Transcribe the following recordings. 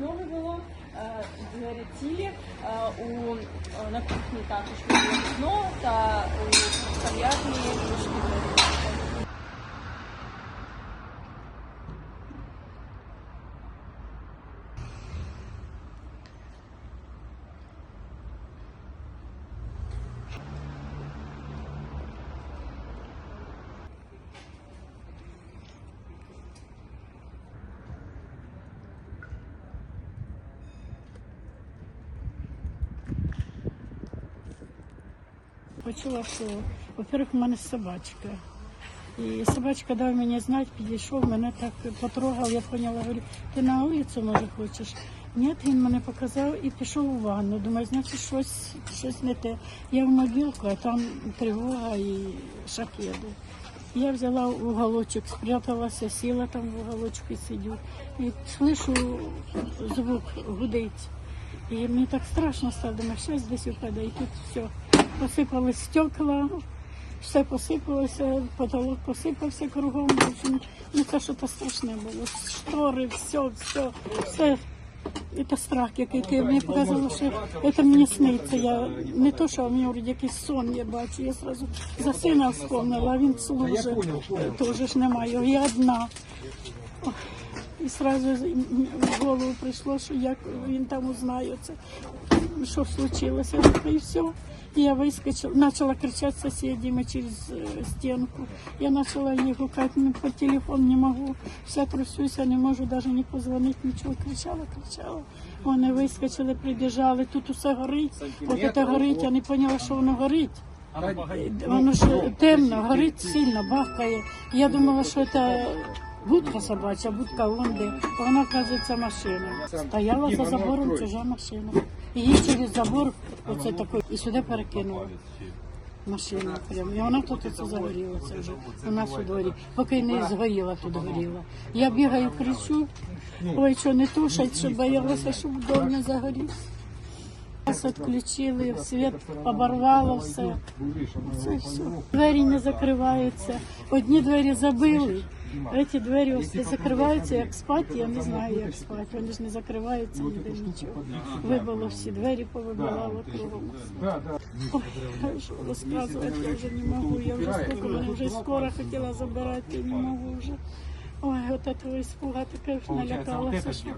вікно було, двері. Е, У, на кухні також було вікно та у кав'ярні трошки двері. Почула, що, во-первых, у мене собачка. І собачка дав мені знати, підійшов, мене так потрогав, я поняла, говорю, ти на вулицю, може, хочеш? Ні, він мене показав і пішов у ванну. Думаю, значить, щось, щось не те. Я в мобілку, а там тривога і шахеди. Я взяла уголочок, спряталася, сіла там в уголочку і сидю. І слышу звук гудить. І мені так страшно стало, думаю, щось десь упаде, і тут все. Посипались стекла, все посипалося, потолок посипався кругом. Ну це що то страшне було. Штори, все, все, все. Це страх, який ти мені показало, що це мені сниться. Я не то, що мені вроді якийсь сон я бачу. Я сразу за сина вспомнила, а він служить. Теж ж немає. Я одна. І сразу в голову прийшло, що як він там узнає це, що случилося. І все. І я вискочила, почала кричати сусідями через е, стінку. Я почала їх гукати ну, по телефону не можу. Вся трусюся, не можу навіть не позвонити, нічого. Кричала, кричала. Вони вискочили, прибіжали, тут усе горить. От це горить, я не поняла, що воно горить. Воно ж темно, горить сильно, бахкає. Я думала, що це будка собача, будка. А вона, оказується, машина. Стояла за забором чужа машина. Її через забор оце такий, і сюди перекинула. Машина прямо. І вона тут оце загорілася вже у нас у дворі. Поки не згоріла, тут горіла. Я бігаю, кричу, ой, що не тушать, що боялася, щоб дом не загорівся. Нас відключили, світ оборвало все. Це все. Двері не закриваються. Одні двері забили, ці двері ось закриваються, як спати, я не знаю, як спати. Вони ж не закриваються ніде нічого. Вибило всі двері, повибивало кругом. Ой, що розказувати, я вже не можу. Я вже скільки мене вже скоро хотіла забирати, не можу вже. Ой, от цього іспуга таке ж налякалася, що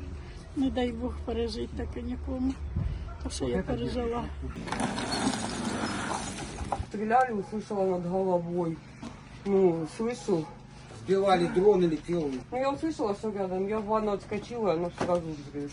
не дай Бог пережити таке нікому. То, що я пережила. Стреляли, услышала над головой. Ну, слышу Сбивали дроны, летел. Ну, я услышала, что рядом. Я в ванну отскочила, и оно сразу взрыв.